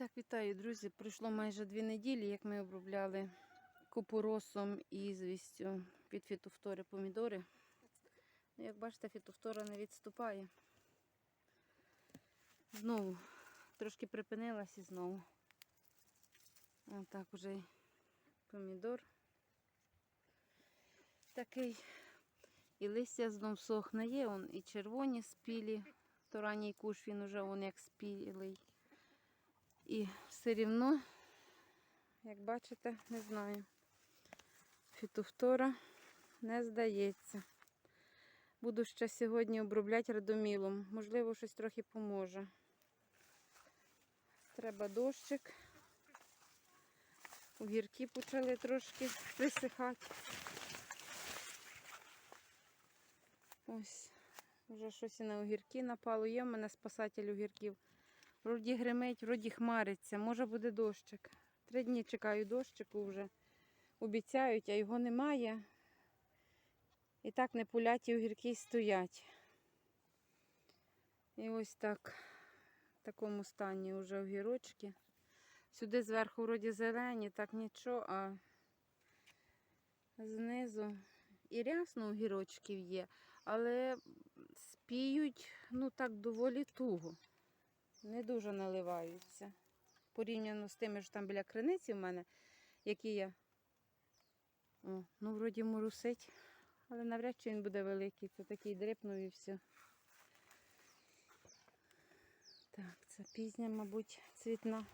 Так, вітаю, друзі. Пройшло майже дві неділі, як ми обробляли купоросом і звістю від фітофтори помідори. Ну, Як бачите, фітофтора не відступає. Знову трошки припинилась і знову. Отак уже помідор. Такий. І листя знов сохне є, он і червоні спілі. То ранній куш він уже он як спілий. І все рівно, як бачите, не знаю. Фітофтора не здається. Буду ще сьогодні обробляти радомілом. Можливо, щось трохи поможе. Треба дощик. Огірки почали трошки присихати. Ось, вже щось і на огірки напало. Є в мене спасатель огірків. Вроді гримить, вроді хмариться, може буде дощик. Три дні чекаю дощику вже. Обіцяють, а його немає. І так непуляті огірки стоять. І ось так, в такому стані вже огірочки. Сюди зверху вроді зелені, так нічого, а знизу і рясно огірочків є, але спіють ну так доволі туго не дуже наливаються. Порівняно з тими, що там біля криниці в мене, які я. О, ну, вроді морусить, але навряд чи він буде великий. Це такий дрипнув і все. Так, це пізня, мабуть, цвітна.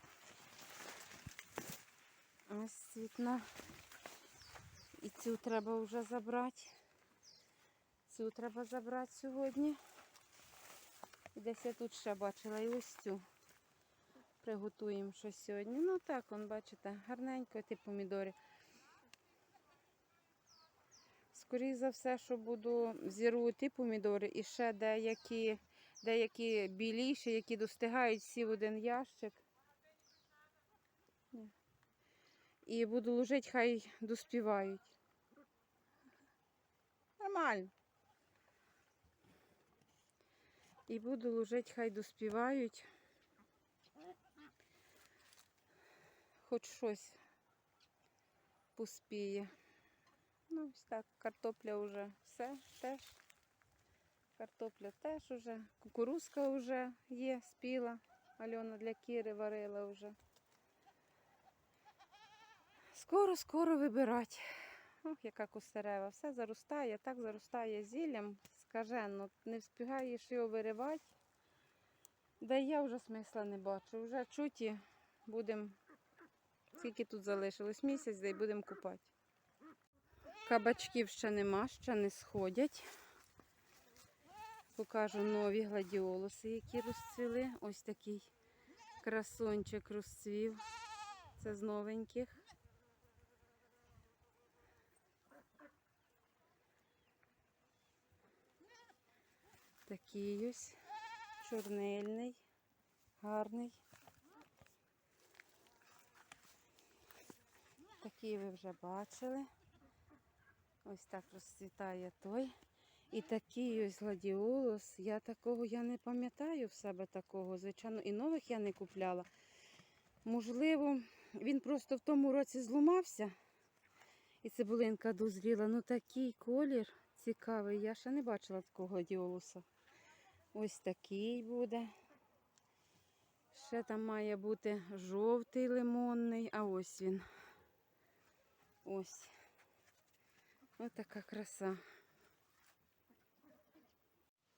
Ось цвітна. І цю треба вже забрати. Цю треба забрати сьогодні. І десь я тут ще бачила і ось цю. Приготуємо щось сьогодні. Ну так, он, бачите, гарненько ті помідори. Скоріше за все, що буду зірву ті помідори і ще деякі, деякі біліші, які достигають всі в один ящик. І буду ложити, хай доспівають. Нормально. І буду ложити, хай доспівають. Хоч щось поспіє. Ну, ось так, картопля вже все теж. Картопля теж уже. Кукурузка вже є, спіла. Альона для Кіри варила вже. Скоро-скоро вибирати. Ох, яка костерева. Все заростає, так заростає зіллям, скажено. Не встигаєш його виривати. Й я вже смисла не бачу. Вже чуті будемо. Скільки тут залишилось місяць, де й будемо купати. Кабачків ще нема, ще не сходять. Покажу нові гладіолуси, які розцвіли. Ось такий красончик розцвів. Це з новеньких. Такий ось чорнильний, гарний. Такий ви вже бачили. Ось так розцвітає той. І такий ось гладіолус. Я такого я не пам'ятаю в себе такого. Звичайно, і нових я не купляла. Можливо, він просто в тому році зламався. І цибулинка дозріла. Ну такий колір цікавий. Я ще не бачила такого гладіолуса. Ось такий буде. Ще там має бути жовтий лимонний, а ось він. Ось. Ось така краса.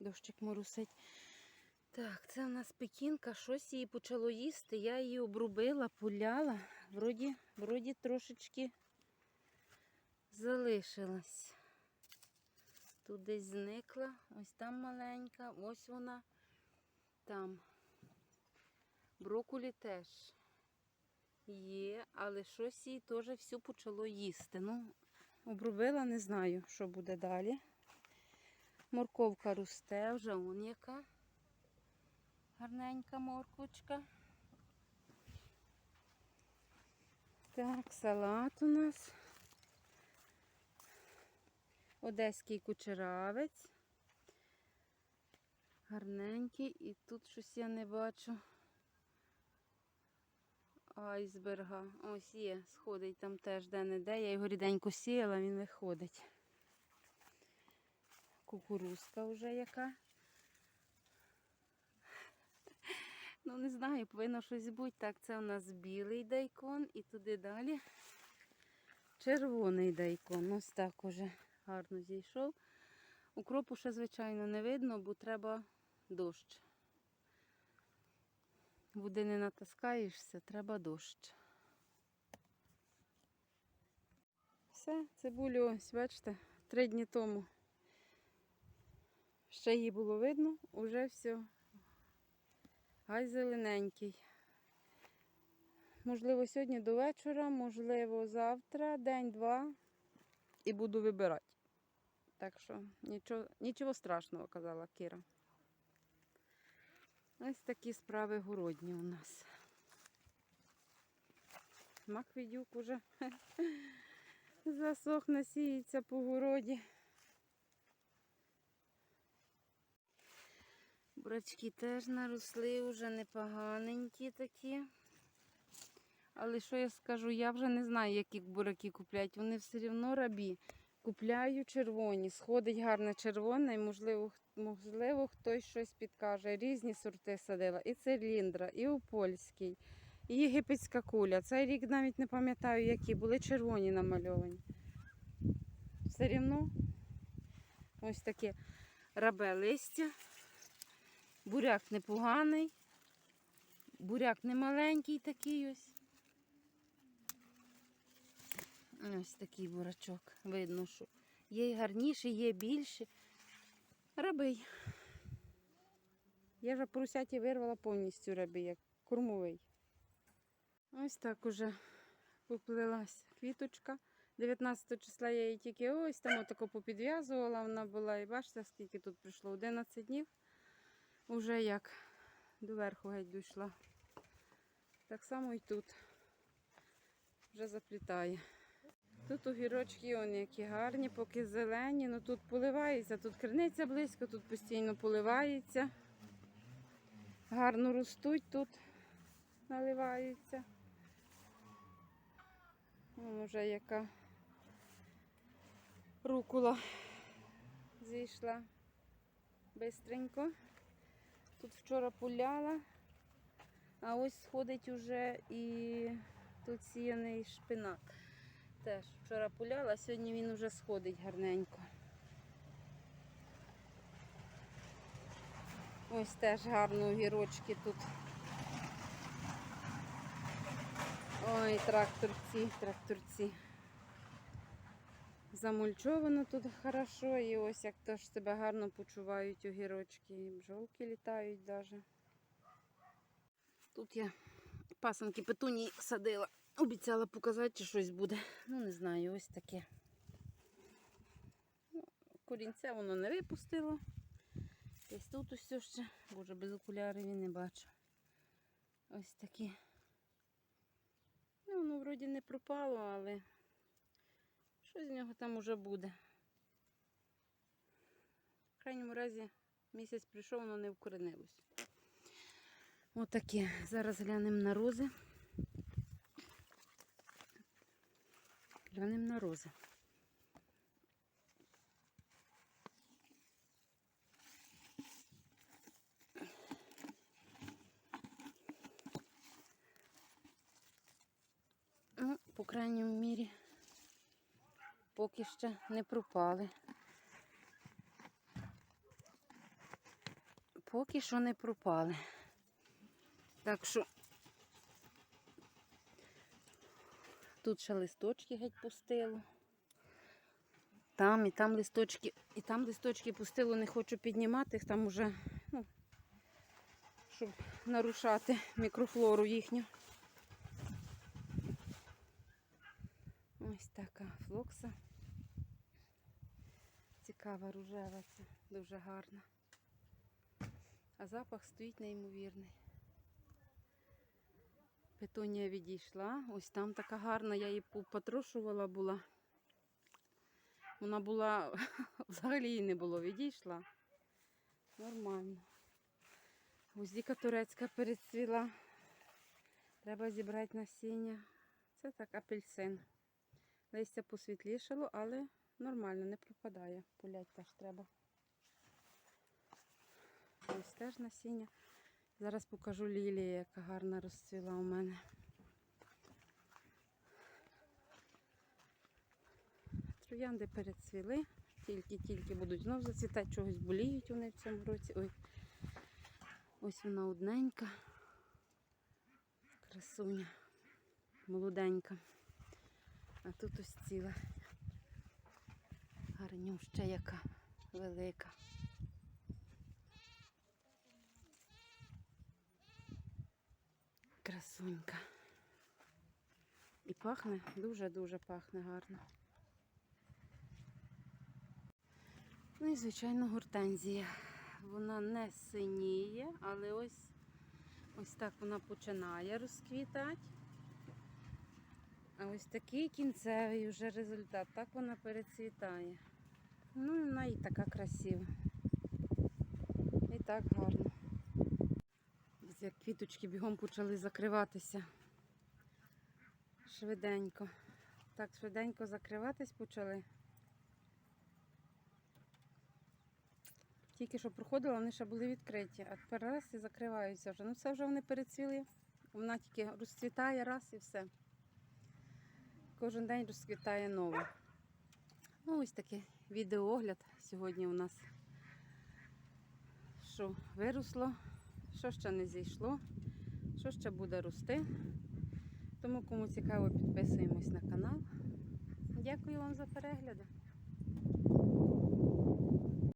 Дощик морусить. Так, це в нас пекінка, щось її почало їсти. Я її обрубила, пуляла. Вроді, вроді трошечки залишилась. Тут зникла, ось там маленька, ось вона там. Брокулі теж є, але щось їй теж все почало їсти. Ну, обробила, не знаю, що буде далі. Морковка росте, вже он яка. Гарненька морквочка. Так, салат у нас. Одеський кучеравець. Гарненький. І тут щось я не бачу. айсберга. Ось є, сходить там теж де-не-де. Я його ріденько сіяла, він виходить. Кукурузка вже яка. Ну, не знаю, повинно щось бути. Так, це у нас білий дайкон і туди далі червоний дайкон. Ось так уже гарно зійшов. Укропу ще, звичайно, не видно, бо треба дощ. Води не натаскаєшся, треба дощ. Все, цибулю ось, бачите, три дні тому. Ще її було видно, уже все. Гай зелененький. Можливо, сьогодні до вечора, можливо, завтра, день-два, і буду вибирати. Так що нічого, нічого страшного, казала Кіра. Ось такі справи городні у нас. Маквідюк уже засох, насіється по городі. Бурачки теж наросли, вже непоганенькі такі. Але що я скажу, я вже не знаю, які бураки купляють. Вони все одно рабі. Купляю червоні, сходить гарне червоне, і можливо, можливо, хтось щось підкаже. Різні сорти садила. І циліндра, і опольський, і єгипетська куля. Цей рік навіть не пам'ятаю, які були червоні намальовані. Все рівно ось таке рабе листя. Буряк непоганий. Буряк не маленький такий ось. Ось такий бурачок. Видно, що є і гарніші, є більші. Рабий. Я вже поросяті вирвала повністю рабий, як кормовий. Ось так уже поплилась квіточка. 19 числа я її тільки ось там отако попідв'язувала, вона була. І бачите, скільки тут прийшло? 11 днів. Уже як доверху геть дійшла. Так само і тут. Вже заплітає. Тут огірочки он які гарні, поки зелені, ну тут поливається, тут криниця близько, тут постійно поливається. Гарно ростуть тут, наливаються. Вон вже яка рукула зійшла бистренько. Тут вчора пуляла, а ось сходить уже і тут сіяний шпинат. Теж вчора пуляла, сьогодні він вже сходить гарненько. Ось теж гарно огірочки тут. Ой, тракторці, тракторці. Замульчовано тут хорошо і ось як теж себе гарно почувають огірочки. І бджолки літають навіть. Тут я пасанки петунії садила. Обіцяла показати, чи щось буде. Ну, не знаю, ось таке. Ну, Корінця воно не випустило. Десь тут усе ще. Боже, без окулярів і не бачу. Ось такі. Ну, воно вроді не пропало, але що з нього там уже буде. В крайньому разі місяць прийшов, воно не вкоренилось. Отаке. Зараз глянемо на рози. Глянемо на рози. Ну, по крайньому мірі, поки ще не пропали. Поки що не пропали. Так що тут ще листочки геть пустило. Там і там листочки, і там листочки пустило, не хочу піднімати там уже, ну, щоб нарушати мікрофлору їхню. Ось така флокса. Цікава рожева, ця, дуже гарна. А запах стоїть неймовірний. Петунія відійшла. Ось там така гарна, я її потрошувала була. Вона була, взагалі її не було, відійшла. Нормально. Гуздіка турецька перецвіла. Треба зібрати насіння. Це так апельсин. Листя посвітлішало, але нормально, не пропадає. Пулять теж треба. Ось теж насіння. Зараз покажу лілія, яка гарна розцвіла у мене. Троянди перецвіли, тільки-тільки будуть знов зацвітати, чогось боліють вони в цьому році. Ой, ось вона одненька. Красуня, молоденька. А тут ось ціла. Гарнюща яка велика. Красунька. І пахне, дуже-дуже пахне гарно. Ну і, звичайно, гортензія. Вона не синіє, але ось, ось так вона починає розквітати. А ось такий кінцевий вже результат. Так вона перецвітає. Ну, вона і така красива. І так гарно. Квіточки бігом почали закриватися. Швиденько. Так, швиденько закриватись почали. Тільки що проходила, вони ще були відкриті, а тепер раз і закриваються вже. Ну це вже вони перецвіли. Вона тільки розцвітає раз і все. Кожен день розквітає нове. Ну, ось такий відеоогляд сьогодні у нас. Що виросло, що ще не зійшло, що ще буде рости. Тому кому цікаво, підписуємось на канал. Дякую вам за перегляди.